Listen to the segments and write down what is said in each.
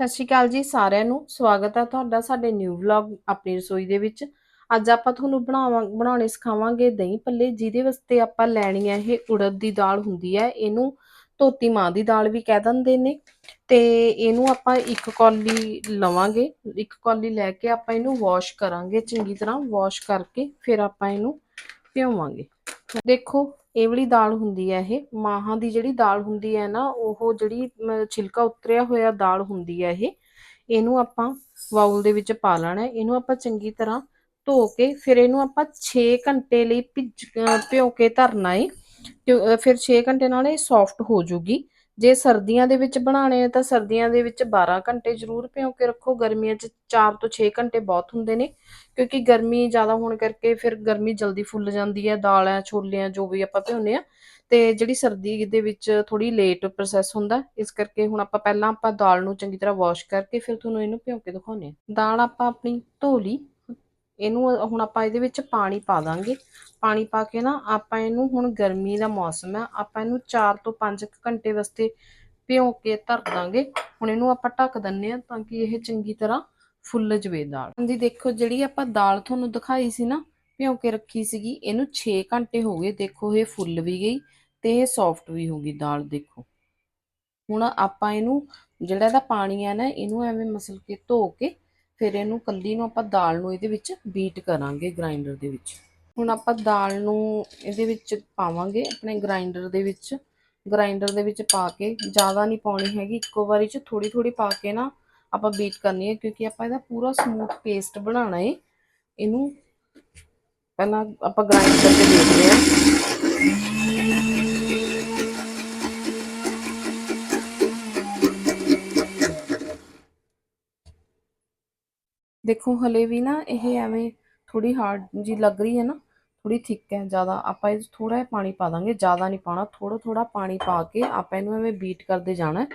ਸਤਿ ਸ਼੍ਰੀ ਅਕਾਲ ਜੀ ਸਾਰਿਆਂ ਨੂੰ। ਸਵਾਗਤ ਹੈ ਤੁਹਾਡਾ ਸਾਡੇ ਨਿਊ ਵਲੌਗ ਆਪਣੀ ਰਸੋਈ ਦੇ ਵਿੱਚ। ਅੱਜ ਆਪਾਂ ਤੁਹਾਨੂੰ ਬਣਾਵਾਂ, ਬਣਾਉਣੇ ਸਿਖਾਵਾਂਗੇ ਦਹੀਂ ਭੱਲੇ ਜਿਹਦੇ ਵਾਸਤੇ ਆਪਾਂ ਲੈਣੀ ਹੈ ਇਹ ਉੜਦ ਦੀ ਦਾਲ ਹੁੰਦੀ ਹੈ ਇਹਨੂੰ ਧੋਤੀ ਮਾਂ ਦੀ ਦਾਲ ਵੀ ਕਹਿ ਦਿੰਦੇ ਨੇ। ਤੇ ਇਹਨੂੰ ਆਪਾਂ ਇੱਕ ਕੌਲੀ ਲਵਾਂਗੇ। ਇੱਕ ਕੌਲੀ ਲੈ ਕੇ ਆਪਾਂ ਇਹਨੂੰ ਵਾਸ਼ ਕਰਾਂਗੇ ਚੰਗੀ ਤਰ੍ਹਾਂ। ਵਾਸ਼ ਕਰਕੇ ਫਿਰ ਆਪਾਂ ਇਹਨੂੰ ਭਿਓਵਾਂਗੇ ਦੇਖੋ ਇਹ ਵਾਲੀ ਦਾਲ ਹੁੰਦੀ ਹੈ ਇਹ ਮਾਹਾਂ ਦੀ ਜਿਹੜੀ ਦਾਲ ਹੁੰਦੀ ਹੈ ਨਾ ਉਹ ਜਿਹੜੀ ਛਿਲਕਾ ਉਤਰਿਆ ਹੋਇਆ ਦਾਲ ਹੁੰਦੀ ਹੈ ਇਹ ਇਹਨੂੰ ਆਪਾਂ ਬਾਉਲ ਦੇ ਵਿੱਚ ਪਾ ਲੈਣਾ ਇਹਨੂੰ ਆਪਾਂ ਚੰਗੀ ਤਰ੍ਹਾਂ ਧੋ ਕੇ ਫਿਰ ਇਹਨੂੰ ਆਪਾਂ 6 ਘੰਟੇ ਲਈ ਭਿੱਜ ਅ, ਭਿਓ ਕੇ ਧਰਨਾ ਹੈ। ਤੇ, ਫਿਰ 6 ਘੰਟੇ ਨਾਲ ਇਹ ਸੌਫਟ ਹੋ ਜੂਗੀ। ਜੇ ਸਰਦੀਆਂ ਦੇ ਵਿੱਚ ਬਣਾਉਣੇ ਆ ਤਾਂ ਸਰਦੀਆਂ ਦੇ ਵਿੱਚ 12 ਘੰਟੇ ਜ਼ਰੂਰ ਭਿਓ ਕੇ ਰੱਖੋ। ਗਰਮੀਆਂ 'ਚ 4 ਤੋਂ 6 ਘੰਟੇ ਬਹੁਤ ਹੁੰਦੇ ਨੇ, ਕਿਉਂਕਿ ਗਰਮੀ ਜ਼ਿਆਦਾ ਹੋਣ ਕਰਕੇ ਫਿਰ ਗਰਮੀ ਜਲਦੀ ਫੁੱਲ ਜਾਂਦੀ ਹੈ, ਦਾਲਾਂ, ਛੋਲਿਆਂ ਜੋ ਵੀ ਆਪਾਂ ਭਿਉਂਦੇ ਆ। ਤੇ ਜਿਹੜੀ ਸਰਦੀ ਦੇ ਵਿੱਚ ਥੋੜੀ ਲੇਟ ਪ੍ਰੋਸੈਸ ਹੁੰਦਾ, ਇਸ ਕਰਕੇ ਹੁਣ ਆਪਾਂ ਪਹਿਲਾਂ ਆਪਾਂ ਦਾਲ ਨੂੰ ਚੰਗੀ ਤਰ੍ਹਾਂ ਵਾਸ਼ ਕਰਕੇ ਫਿਰ ਤੁਹਾਨੂੰ ਇਹਨੂੰ ਭਿਉਂ ਕੇ ਦਿਖਾਉਂਦੇ ਆ ਦਾਲ ਆਪਾਂ ਆਪਣੀ ਧੋ ਲਈ। ਇਹਨੂੰ ਹੁਣ ਆਪਾਂ ਇਹਦੇ ਵਿੱਚ ਪਾਣੀ ਪਾ ਦਾਂਗੇ। ਪਾਣੀ ਪਾ ਕੇ ਨਾ ਆਪਾਂ ਇਹਨੂੰ ਹੁਣ ਗਰਮੀ ਦਾ ਮੌਸਮ ਹੈ, ਆਪਾਂ ਇਹਨੂੰ 4 ਤੋਂ 5 ਘੰਟੇ ਵਾਸਤੇ ਭਿਓ ਕੇ ਧਰ ਦਾਂਗੇ। ਹੁਣ ਇਹਨੂੰ ਆਪਾਂ ਢੱਕ ਦਿੰਨੇ ਆ ਤਾਂ ਕਿ ਇਹ ਚੰਗੀ ਤਰ੍ਹਾਂ ਫੁੱਲ ਜਵੇ ਦਾਲ। ਹਾਂਜੀ ਦੇਖੋ ਜਿਹੜੀ ਆਪਾਂ ਦਾਲ ਤੁਹਾਨੂੰ ਦਿਖਾਈ ਸੀ ਨਾ ਭਿਓ ਕੇ ਰੱਖੀ ਸੀਗੀ, ਇਹਨੂੰ 6 ਘੰਟੇ ਹੋ ਗਏ ਦੇਖੋ ਇਹ ਫੁੱਲ ਵੀ ਗਈ ਤੇ ਇਹ ਸੌਫਟ ਵੀ ਹੋ ਗਈ ਦਾਲ ਦੇਖੋ। ਹੁਣ ਆਪਾਂ ਇਹਨੂੰ ਜਿਹੜਾ ਇਹਦਾ ਪਾਣੀ ਹੈ ਨਾ, ਇਹਨੂੰ ਐਵੇਂ ਮਸਲ ਕੇ ਧੋ ਕੇ ਫਿਰ ਇਹਨੂੰ ਕੱਲੀ ਨੂੰ ਆਪਾਂ ਦਾਲ ਨੂੰ ਇਹਦੇ ਵਿੱਚ ਬੀਟ ਕਰਾਂਗੇ ਗ੍ਰਾਈਂਡਰ ਦੇ ਵਿੱਚ। ਹੁਣ ਆਪਾਂ ਦਾਲ ਨੂੰ ਇਹਦੇ ਵਿੱਚ ਪਾਵਾਂਗੇ, ਆਪਣੇ ਗ੍ਰਾਈਂਡਰ ਦੇ ਵਿੱਚ। ਗ੍ਰਾਈਂਡਰ ਦੇ ਵਿੱਚ ਪਾ ਕੇ ਜ਼ਿਆਦਾ ਨਹੀਂ ਪਾਉਣੀ ਹੈਗੀ, ਇੱਕੋ ਵਾਰੀ ਚ ਥੋੜੀ ਥੋੜੀ ਪਾ ਕੇ ਨਾ ਆਪਾਂ ਬੀਟ ਕਰਨੀ ਹੈ, ਕਿਉਂਕਿ ਆਪਾਂ ਇਹਦਾ ਪੂਰਾ ਸਮੂਥ ਪੇਸਟ ਬਣਾਉਣਾ ਹੈ। ਇਹਨੂੰ ਪਹਿਲਾਂ ਆਪਾਂ ਗ੍ਰਾਈਂਡ ਕਰਕੇ ਦੇਖਦੇ ਹਾਂ। ਦੇਖੋ, ਹਲੇ ਵੀ ਨਾ ਇਹ ਐਵੇਂ ਥੋੜੀ ਹਾਰਡ ਜੀ ਲੱਗ ਰਹੀ ਹੈ ਨਾ ਥੋੜੀ ਥਿੱਕ ਹੈ ਜ਼ਿਆਦਾ। ਆਪਾਂ ਇਹ ਥੋੜਾ ਜਿਹਾ ਪਾਣੀ ਪਾ ਦਾਂਗੇ, ਜ਼ਿਆਦਾ ਨਹੀਂ ਪਾਉਣਾ ਥੋੜਾ ਥੋੜਾ ਪਾਣੀ ਪਾ ਕੇ ਆਪਾਂ ਇਹਨੂੰ ਐਵੇਂ ਬੀਟ ਕਰਦੇ ਜਾਣਾ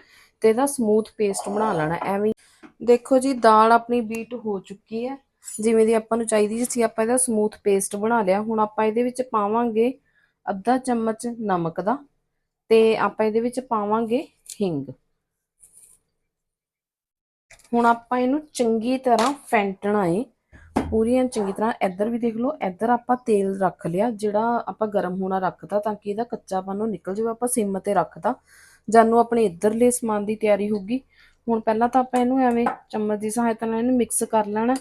ਤੇ ਇਹਦਾ ਸਮੂਥ ਪੇਸਟ ਬਣਾ ਲੈਣਾ ਐਵੇਂ ਦੇਖੋ ਜੀ, ਦਾਲ ਆਪਣੀ ਬੀਟ ਹੋ ਚੁੱਕੀ ਹੈ। ਜਿਵੇਂ ਦੀ ਆਪਾਂ ਨੂੰ ਚਾਹੀਦੀ ਸੀ ਆਪਾਂ ਇਹਦਾ ਸਮੂਥ ਪੇਸਟ ਬਣਾ ਲਿਆ। ਹੁਣ ਆਪਾਂ ਇਹਦੇ ਵਿੱਚ ਪਾਵਾਂਗੇ ਅੱਧਾ ਚਮਚ ਨਮਕ ਦਾ ਤੇ ਆਪਾਂ ਇਹਦੇ ਵਿੱਚ ਪਾਵਾਂਗੇ ਹਿੰਗ। ਹੁਣ ਆਪਾਂ ਇਹਨੂੰ ਚੰਗੀ ਤਰ੍ਹਾਂ ਫੈਂਟਣਾ ਏ। ਪੂਰੀਆਂ ਚੰਗੀ ਤਰ੍ਹਾਂ ਇੱਧਰ ਵੀ ਦੇਖ ਲਓ, ਇੱਧਰ ਆਪਾਂ ਤੇਲ ਰੱਖ ਲਿਆ, ਜਿਹੜਾ ਆਪਾਂ ਗਰਮ ਹੋਣਾ ਰੱਖਤਾ ਤਾਂ ਕਿ ਇਹਦਾ ਕੱਚਾਪਨ ਉਹ ਨਿਕਲ ਜਾਵੇ, ਆਪਾਂ ਸਿਮ ਤੇ ਰੱਖਤਾ। ਜਾਨੂੰ ਆਪਣੇ ਇੱਧਰਲੇ ਸਮਾਨ ਦੀ ਤਿਆਰੀ ਹੋਊਗੀ। ਹੁਣ ਪਹਿਲਾਂ ਤਾਂ ਆਪਾਂ ਇਹਨੂੰ ਐਵੇਂ ਚਮਚ ਦੀ ਸਹਾਇਤਾ ਨਾਲ ਇਹਨੂੰ ਮਿਕਸ ਕਰ ਲੈਣਾ,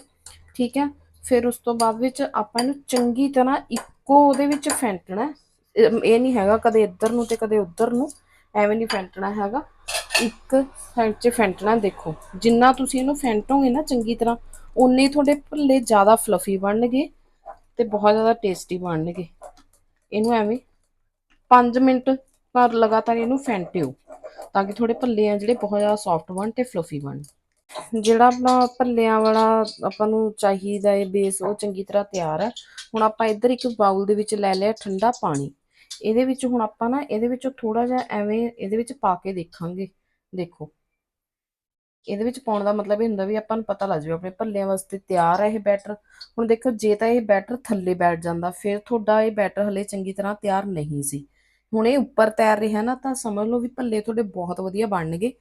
ਠੀਕ ਹੈ। ਫਿਰ ਉਸ ਤੋਂ ਬਾਅਦ ਵਿੱਚ ਆਪਾਂ ਇਹਨੂੰ ਚੰਗੀ ਤਰ੍ਹਾਂ ਇੱਕੋ ਉਹਦੇ ਵਿੱਚ ਫੈਂਟਣਾ। ਇਹ ਇਹ ਨਹੀਂ ਹੈਗਾ ਕਦੇ ਇੱਧਰ ਨੂੰ ਤੇ ਕਦੇ ਉੱਧਰ ਨੂੰ, ਐਵੇਂ ਨਹੀਂ ਫੈਂਟਣਾ ਹੈਗਾ। ਇੱਕ ਸਾਈਡ 'ਚ ਫੈਂਟਣਾ ਦੇਖੋ। ਜਿੰਨਾ ਤੁਸੀਂ ਇਹਨੂੰ ਫੈਂਟੋਗੇ ਨਾ ਚੰਗੀ ਤਰ੍ਹਾਂ ਉਨੇ ਤੁਹਾਡੇ ਭੱਲੇ ਜ਼ਿਆਦਾ ਫਲਫੀ ਬਣਨਗੇ ਤੇ ਬਹੁਤ ਜ਼ਿਆਦਾ ਟੇਸਟੀ ਬਣਨਗੇ। ਇਹਨੂੰ ਐਵੇਂ 5 ਮਿੰਟ ਪਰ ਲਗਾਤਾਰ ਇਹਨੂੰ ਫੈਂਟਿਓ ਤਾਂ ਕਿ ਤੁਹਾਡੇ ਭੱਲੇ ਆ ਜਿਹੜੇ ਬਹੁਤ ਜ਼ਿਆਦਾ ਸੌਫਟ ਬਣ ਤੇ ਫਲਫੀ ਬਣ। ਜਿਹੜਾ ਆਪਣਾ ਭੱਲਿਆਂ ਵਾਲਾ ਆਪਾਂ ਨੂੰ ਚਾਹੀਦਾ ਹੈ ਬੇਸ ਉਹ ਚੰਗੀ ਤਰ੍ਹਾਂ ਤਿਆਰ ਹੈ। ਹੁਣ ਆਪਾਂ ਇੱਧਰ ਇੱਕ ਬਾਉਲ ਦੇ ਵਿੱਚ ਲੈ ਲਿਆ ਠੰਡਾ ਪਾਣੀ। ਇਹਦੇ ਵਿੱਚ ਹੁਣ ਆਪਾਂ ਨਾ, ਇਹਦੇ ਵਿੱਚੋਂ ਥੋੜਾ ਜਿਹਾ ਐਵੇਂ ਇਹਦੇ ਵਿੱਚ ਪਾ ਕੇ ਦੇਖਾਂਗੇ। ਦੇਖੋ। ਇਹਦੇ ਵਿੱਚ ਪਾਉਣ ਦਾ ਮਤਲਬ ਇਹ ਹੁੰਦਾ ਵੀ ਆਪਾਂ ਨੂੰ ਪਤਾ ਲੱਗ ਜਾਵੇ, ਆਪਣੇ ਭੱਲਿਆਂ ਵਾਸਤੇ ਤਿਆਰ ਹੈ ਇਹ ਬੈਟਰ। ਹੁਣ ਦੇਖੋ, ਜੇ ਤਾਂ ਇਹ ਬੈਟਰ ਥੱਲੇ ਬੈਠ ਜਾਂਦਾ, ਫਿਰ ਤੁਹਾਡਾ ਇਹ ਬੈਟਰ ਹਲੇ ਚੰਗੀ ਤਰ੍ਹਾਂ ਤਿਆਰ ਨਹੀਂ ਸੀ। ਹੁਣ ਇਹ ਉੱਪਰ ਤੈਰ ਰਿਹਾ ਨਾ, ਤਾਂ ਸਮਝ ਲਓ ਵੀ ਭੱਲੇ ਤੁਹਾਡੇ ਬਹੁਤ ਵਧੀਆ ਬਣਨਗੇ।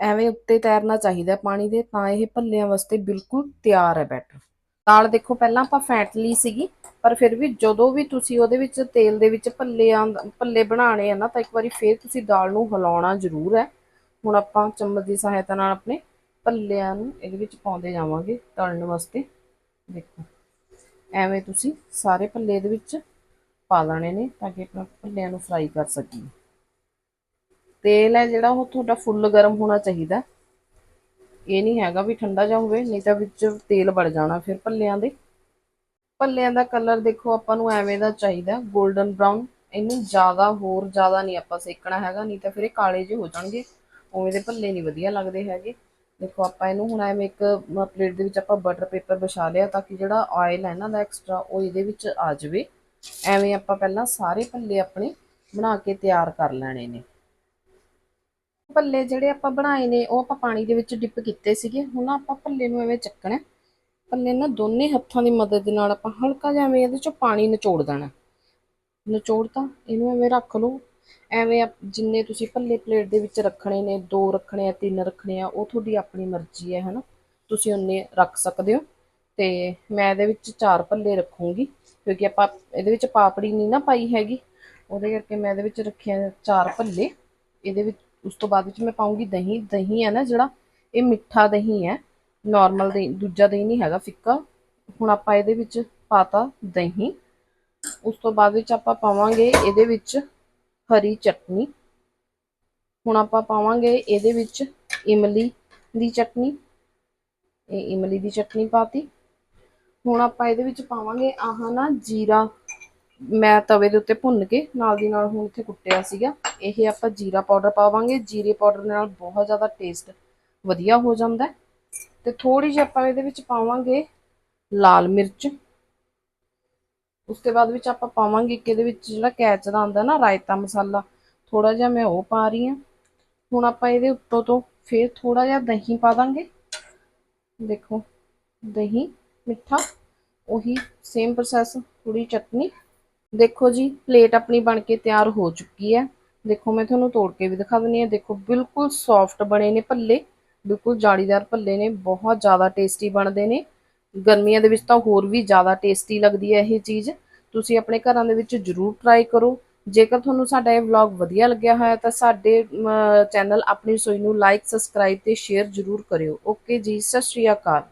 ਐਵੇਂ ਉੱਤੇ ਤੈਰਨਾ ਚਾਹੀਦਾ ਪਾਣੀ ਦੇ, ਤਾਂ ਇਹ ਭੱਲਿਆਂ ਵਾਸਤੇ ਬਿਲਕੁਲ ਤਿਆਰ ਹੈ ਬੈਟਰ। ਦਾਲ ਦੇਖੋ, ਪਹਿਲਾਂ ਆਪਾਂ ਫੈਂਟ ਲਈ ਸੀਗੀ, ਪਰ ਫਿਰ ਵੀ ਜਦੋਂ ਵੀ ਤੁਸੀਂ ਉਹਦੇ ਵਿੱਚ ਤੇਲ ਦੇ ਵਿੱਚ ਭੱਲੇ ਭੱਲੇ ਬਣਾਣੇ ਆ ਨਾ, ਤਾਂ ਇੱਕ ਵਾਰੀ ਫੇਰ ਤੁਸੀਂ ਦਾਲ ਨੂੰ ਹਿਲਾਉਣਾ ਜ਼ਰੂਰ ਹੈ। ਹੁਣ ਆਪਾਂ ਚਮਚ ਦੀ ਸਹਾਇਤਾ ਨਾਲ ਆਪਣੇ ਭੱਲਿਆਂ ਨੂੰ ਇਹਦੇ ਵਿੱਚ ਪਾਉਂਦੇ ਜਾਵਾਂਗੇ ਤਲਣ ਵਾਸਤੇ। ਦੇਖੋ, ਐਵੇਂ ਤੁਸੀਂ ਸਾਰੇ ਭੱਲੇ ਇਹਦੇ ਵਿੱਚ ਪਾ ਲੈਣੇ ਨੇ ਤਾਂ ਕਿ ਆਪਾਂ ਭੱਲਿਆਂ ਨੂੰ ਫਰਾਈ ਕਰ ਸਕੀਏ। ਤੇਲ ਹੈ ਜਿਹੜਾ ਉਹ ਤੁਹਾਡਾ ਫੁੱਲ ਗਰਮ ਹੋਣਾ ਚਾਹੀਦਾ। ਇਹ ਨਹੀਂ ਹੈਗਾ ਵੀ ਠੰਡਾ ਜਾ ਹੋਵੇ, ਨਹੀਂ ਤਾਂ ਵਿੱਚ ਤੇਲ ਵੜ ਜਾਣਾ ਫਿਰ ਭੱਲਿਆਂ ਦੇ। ਭੱਲਿਆਂ ਦਾ ਕਲਰ ਦੇਖੋ ਆਪਾਂ ਨੂੰ ਐਵੇਂ ਦਾ ਚਾਹੀਦਾ 골ਡਨ ਬ੍ਰਾਊਨ ਇਹਨੂੰ ਜ਼ਿਆਦਾ ਹੋਰ ਜ਼ਿਆਦਾ ਨਹੀਂ ਆਪਾਂ ਸੇਕਣਾ ਹੈਗਾ, ਨਹੀਂ ਤਾਂ ਫਿਰ ਇਹ ਕਾਲੇ ਜਿਹੇ ਹੋ ਜਾਣਗੇ। ਉਵੇਂ ਦੇ ਭੱਲੇ ਨਹੀਂ ਵਧੀਆ ਲੱਗਦੇ ਹੈਗੇ। ਦੇਖੋ, ਆਪਾਂ ਇਹਨੂੰ ਹੁਣ ਐਵੇਂ ਇੱਕ ਪਲੇਟ ਦੇ ਵਿੱਚ ਆਪਾਂ ਬਟਰ ਪੇਪਰ ਵਿਛਾ ਲਿਆ ਤਾਂ ਕਿ ਜਿਹੜਾ ਆਇਲ ਹੈ ਨਾ, ਦਾ ਐਕਸਟਰਾ ਉਹ ਇਹਦੇ ਵਿੱਚ ਆ ਜਾਵੇ। ਐਵੇਂ ਆਪਾਂ ਪਹਿਲਾਂ ਸਾਰੇ ਭੱਲੇ ਆਪਣੇ ਬਣਾ ਕੇ ਤਿਆਰ ਕਰ ਲੈਣੇ ਨੇ। ਭੱਲੇ ਜਿਹੜੇ ਆਪਾਂ ਬਣਾਏ ਨੇ, ਉਹ ਆਪਾਂ ਪਾਣੀ ਦੇ ਵਿੱਚ ਡਿਪ ਕੀਤੇ ਸੀਗੇ। ਹੁਣ ਆਪਾਂ ਭੱਲੇ ਨੂੰ ਐਵੇਂ ਚੱਕਣਾ ਭੱਲੇ ਨਾ ਦੋਨੇ ਹੱਥਾਂ ਦੀ ਮਦਦ ਦੇ ਨਾਲ ਆਪਾਂ ਹਲਕਾ ਜਿਹਾ ਐਵੇਂ ਇਹਦੇ ਚੋਂ ਪਾਣੀ ਨਿਚੋੜ ਦੇਣਾ। ਨਿਚੋੜਤਾ, ਇਹਨੂੰ ਐਵੇਂ ਰੱਖ ਲਓ। ਐਵੇਂ ਆਪ- ਜਿੰਨੇ ਤੁਸੀਂ ਭੱਲੇ ਪਲੇਟ ਦੇ ਵਿੱਚ ਰੱਖਣੇ ਨੇ, ਦੋ ਰੱਖਣੇ ਆ, ਤਿੰਨ ਰੱਖਣੇ ਆ, ਉਹ ਤੁਹਾਡੀ ਆਪਣੀ ਮਰਜ਼ੀ ਹੈ, ਹਨਾ? ਤੁਸੀਂ ਉਨੇ ਰੱਖ ਸਕਦੇ ਹੋ। ਤੇ ਮੈਂ ਇਹਦੇ ਵਿੱਚ ਚਾਰ ਭੱਲੇ ਰੱਖੂੰਗੀ, ਕਿਉਂਕਿ ਆਪਾਂ ਇਹਦੇ ਵਿੱਚ ਪਾਪੜੀ ਨਹੀਂ ਨਾ ਪਾਈ ਹੈਗੀ। ਉਹਦੇ ਕਰਕੇ ਮੈਂ ਇਹਦੇ ਵਿੱਚ ਰੱਖਿਆ ਚਾਰ ਭੱਲੇ ਇਹਦੇ ਵਿੱਚ, ਉਸ ਤੋਂ ਬਾਅਦ ਵਿੱਚ ਮੈਂ ਪਾਉਂਗੀ ਦਹੀਂ। ਦਹੀਂ ਹੈ ਨਾ ਜਿਹੜਾ, ਇਹ ਮਿੱਠਾ ਦਹੀਂ ਹੈ। ਨਾਰਮਲ ਦਹੀਂ, ਦੂਜਾ ਦਹੀਂ ਨਹੀਂ ਹੈਗਾ ਫਿੱਕਾ। ਹੁਣ ਆਪਾਂ ਇਹਦੇ ਵਿੱਚ ਪਾਤਾ ਦਹੀਂ। ਉਸ ਤੋਂ ਬਾਅਦ ਵਿੱਚ ਆਪਾਂ ਪਾਵਾਂਗੇ ਇਹਦੇ ਵਿੱਚ ਹਰੀ ਚਟਨੀ। ਹੁਣ ਆਪਾਂ ਪਾਵਾਂਗੇ ਇਹਦੇ ਵਿੱਚ ਇਮਲੀ ਦੀ ਚਟਨੀ। ਇਹ ਇਮਲੀ ਦੀ ਚਟਨੀ ਪਾਤੀ। ਹੁਣ ਆਪਾਂ ਇਹਦੇ ਵਿੱਚ ਪਾਵਾਂਗੇ ਆਹ ਨਾ ਜੀਰਾ। ਮੈਂ ਤਵੇ ਦੇ ਉੱਤੇ ਭੁੰਨ ਕੇ ਨਾਲ ਦੀ ਨਾਲ ਹੁਣ ਇੱਥੇ ਕੁੱਟਿਆ ਸੀਗਾ। ਇਹ ਆਪਾਂ ਜੀਰਾ ਪਾਊਡਰ ਪਾਵਾਂਗੇ। ਜੀਰੇ ਪਾਊਡਰ ਨਾਲ ਬਹੁਤ ਜ਼ਿਆਦਾ ਟੇਸਟ ਵਧੀਆ ਹੋ ਜਾਂਦਾ ਹੈ। ਤੇ ਥੋੜੀ ਜਿਹੀ ਆਪਾਂ ਇਹਦੇ ਵਿੱਚ ਪਾਵਾਂਗੇ ਲਾਲ ਮਿਰਚ। ਉਸ ਤੋਂ ਬਾਅਦ ਵਿੱਚ ਆਪਾਂ ਪਾਵਾਂਗੇ ਇੱਕ ਇਹਦੇ ਵਿੱਚ ਜਿਹੜਾ ਕੈਚ ਦਾ ਆਉਂਦਾ ਨਾ, ਰਾਇਤਾ ਮਸਾਲਾ ਥੋੜਾ ਜਿਹਾ ਮੈਂ ਉਹ ਪਾ ਰਹੀ ਹਾਂ। ਹੁਣ ਆਪਾਂ ਇਹਦੇ ਉੱਤੋਂ ਤੋਂ ਫੇਰ ਥੋੜਾ ਜਿਹਾ ਦਹੀਂ ਪਾ ਦਾਂਗੇ। ਦੇਖੋ, ਦਹੀਂ, ਮਿੱਠਾ, ਉਹੀ ਸੇਮ ਪ੍ਰੋਸੈਸ ਥੋੜੀ ਚਟਨੀ। ਦੇਖੋ ਜੀ ਪਲੇਟ ਆਪਣੀ ਬਣ ਕੇ ਤਿਆਰ ਹੋ ਚੁੱਕੀ ਹੈ। ਦੇਖੋ, ਮੈਂ ਤੁਹਾਨੂੰ ਤੋੜ ਕੇ ਵੀ ਦਿਖਾ ਦਿੰਨੀ ਆ ਦੇਖੋ, ਬਿਲਕੁਲ ਸੌਫਟ ਬਣੇ ਨੇ ਭੱਲੇ, ਬਿਲਕੁਲ ਜਾੜੀਦਾਰ ਭੱਲੇ ਨੇ, ਬਹੁਤ ਜ਼ਿਆਦਾ ਟੇਸਟੀ ਬਣਦੇ ਨੇ। ਗਰਮੀਆਂ ਦੇ ਵਿੱਚ ਤਾਂ ਹੋਰ ਵੀ ਜ਼ਿਆਦਾ ਟੇਸਟੀ ਲੱਗਦੀ ਹੈ ਇਹ ਚੀਜ਼। ਤੁਸੀਂ ਆਪਣੇ ਘਰਾਂ ਦੇ ਵਿੱਚ ਜਰੂਰ ਟਰਾਈ ਕਰੋ। ਜੇਕਰ ਤੁਹਾਨੂੰ ਸਾਡਾ ਇਹ ਵਲੌਗ ਵਧੀਆ ਲੱਗਿਆ ਹੋਇਆ ਤਾਂ ਸਾਡੇ ਚੈਨਲ ਆਪਣੀ ਰਸੋਈ ਨੂੰ ਲਾਈਕ ਸਬਸਕ੍ਰਾਈਬ ਤੇ ਸ਼ੇਅਰ ਜਰੂਰ ਕਰਿਓ। ਓਕੇ ਜੀ, ਸਤਿ ਸ਼੍ਰੀ ਅਕਾਲ।